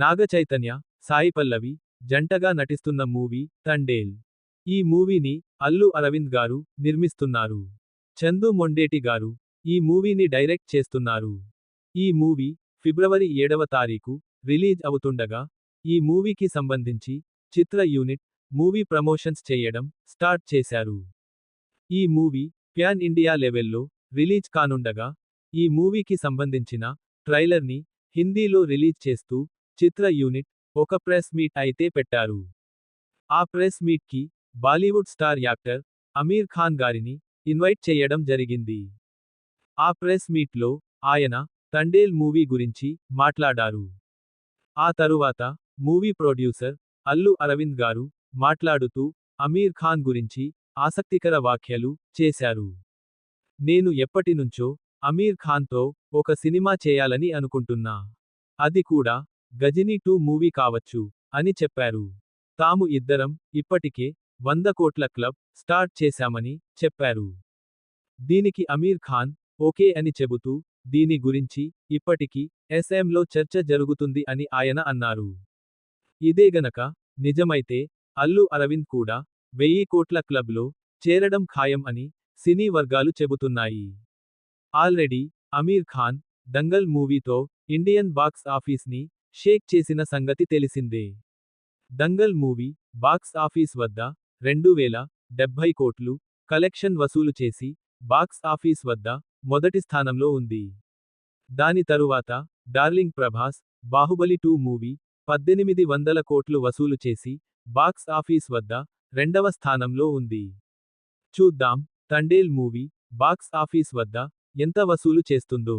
నాగ చైతన్య సాయి పల్లవి జంటగా నటిస్తున్న మూవీ తండేల్. ఈ మూవీని అల్లు అరవింద్ గారు నిర్మిస్తున్నారు. చందు మొండేటి గారు ఈ మూవీని డైరెక్ట్ చేస్తున్నారు. ఈ మూవీ ఫిబ్రవరి ఏడవ తారీఖు రిలీజ్ అవుతుండగా ఈ మూవీకి సంబంధించి చిత్ర యూనిట్ మూవీ ప్రమోషన్స్ చేయడం స్టార్ట్ చేశారు. ఈ మూవీ ప్యాన్ ఇండియా లెవెల్లో రిలీజ్ కానుండగా ఈ మూవీకి సంబంధించిన ట్రైలర్ని హిందీలో రిలీజ్ చేస్తూ చిత్ర యూనిట్ ఒక ప్రెస్ మీట్ అయితే పెట్టారు. ఆ press మీట్కి Bollywood star actor Aamir Khan గారిని ఇన్వైట్ చేయడం జరిగింది. ఆ ప్రెస్ మీట్లో ఆయన తండేల్ మూవీ గురించి మాట్లాడారు. ఆ తరువాత మూవీ ప్రొడ్యూసర్ అల్లు అరవింద్ గారు మాట్లాడుతూ అమీర్ ఖాన్ గురించి ఆసక్తికర వ్యాఖ్యలు చేశారు. నేను ఎప్పటినుంచో అమీర్ ఖాన్తో ఒక సినిమా చేయాలని అనుకుంటున్నా. అది కూడా గజినీ టూ మూవీ కావచ్చు అని చెప్పారు. తాము ఇద్దరం ఇప్పటికే వంద కోట్ల క్లబ్ స్టార్ట్ చేశామని చెప్పారు. దీనికి అమీర్ ఖాన్ ఓకే అని చెబుతూ దీని గురించి ఇప్పటికీ ఎస్ఎంలో చర్చ జరుగుతుంది అని ఆయన అన్నారు. ఇదే గనక నిజమైతే అల్లు అరవింద్ కూడా వెయ్యి కోట్ల క్లబ్లో చేరడం ఖాయం అని సినీ వర్గాలు చెబుతున్నాయి. ఆల్రెడీ అమీర్ ఖాన్ దంగల్ మూవీతో ఇండియన్ బాక్స్ ఆఫీస్ని షేక్ చేసిన సంగతి తెలిసిందే. దంగల్ మూవీ బాక్స్ ఆఫీస్ వద్ద రెండు వేల డెబ్బై కోట్లు కలెక్షన్ వసూలు చేసి బాక్స్ ఆఫీస్ వద్ద మొదటి స్థానంలో ఉంది. దాని తరువాత darling Prabhas Baahubali two movie పద్దెనిమిది వందల కోట్లు వసూలు చేసి బాక్స్ ఆఫీస్ వద్ద రెండవ స్థానంలో ఉంది. చూద్దాం తండేల్ మూవీ బాక్స్ ఆఫీస్ వద్ద ఎంత వసూలు చేస్తుందో.